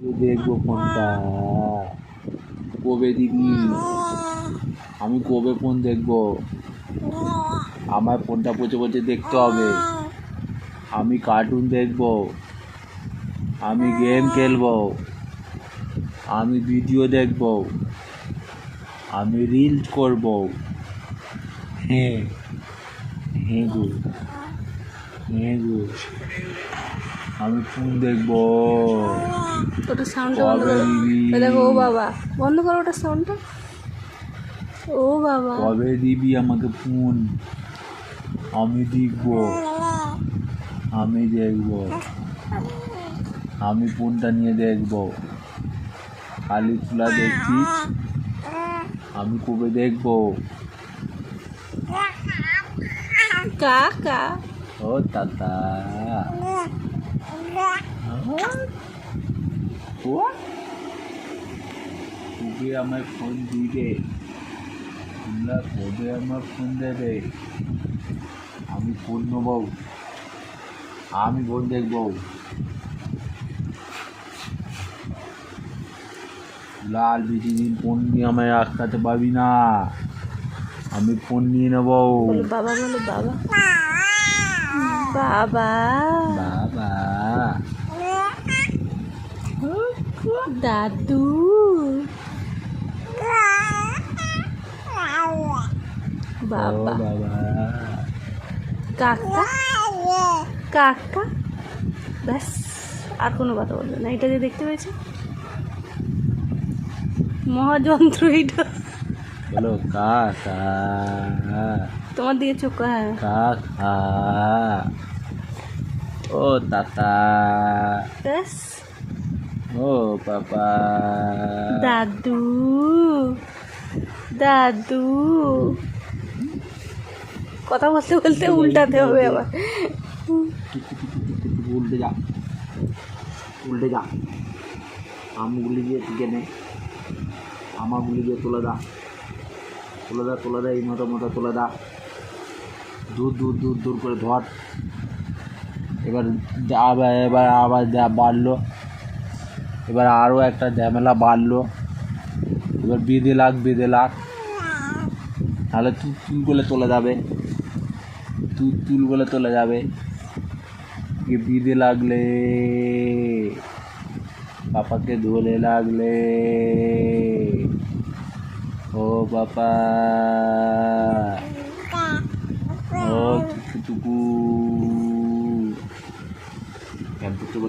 দেখব ফোনটা কবে দিবি? আমি কবে ফোন দেখব? আমার ফোনটা পচে পচে দেখতে হবে। আমি কার্টুন দেখব। আমি গেম খেলব। আমি ভিডিও দেখব। আমি রিলস করব। হ্যাঁ। হ্যাঁ গো। হ্যাঁ গো। আমি ফোন দেখব। ওটা সাউন্ডটা বন্ধ করো। দেখো ও বাবা। বন্ধ করো ওটা সাউন্ডটা ও বাবা। কবে দিবি আমাকে ফোন? আমি দেখব। আমি দেখব। আমি ফোনটা নিয়ে দেখব। খালি খোলা দেখছিস? আমি কবে দেখব? কাকা ও তাতা ও কবে ফোন দিবে। তোমরা কবে ফোন দেবে? আমি ফোন নেব। আমি ফোন দেখব। লাল বেশি দিন ফোন নিয়ে আমায় আটকাতে পারবি না। আমি ফোন নিয়ে নেব। বাবা বলো, বাবা। বাবা। বাবা। দাদু। বাবা। কাকা। কাকা। ব্যাস আর কোনো কথা বলবে না। এটা যে দেখতে পেয়েছে? মহাযন্ত্র এটা। বলো কাকা। তোমার দিকে চোখ কাকা ও তাতা ও বাবা। দাদু। দাদু। কথা বলতে বলতে উল্টাতে হবে আবার। উল্টে যা। উল্টে যা। আমগুলি দিয়ে টিকে নে? আমাগুলি দিয়ে তুলে দা। তুলে দা তুলে দা এই মতো মতো তুলে দা। দূর দূর দূর দূর করে ধর। এবার এবার আবার বাড়লো। এবার আরও একটা ঝামেলা বাড়লো। এবার বেঁধে লাগ বেঁধে লাগ। তাহলে তুই তুল বলে চলে যাবে। তুই তুল বলে চলে যাবে। বিদে লাগলে পাপাকে ধোলে লাগলে। ও বাবা ও টুকু টুকু কেন টুকু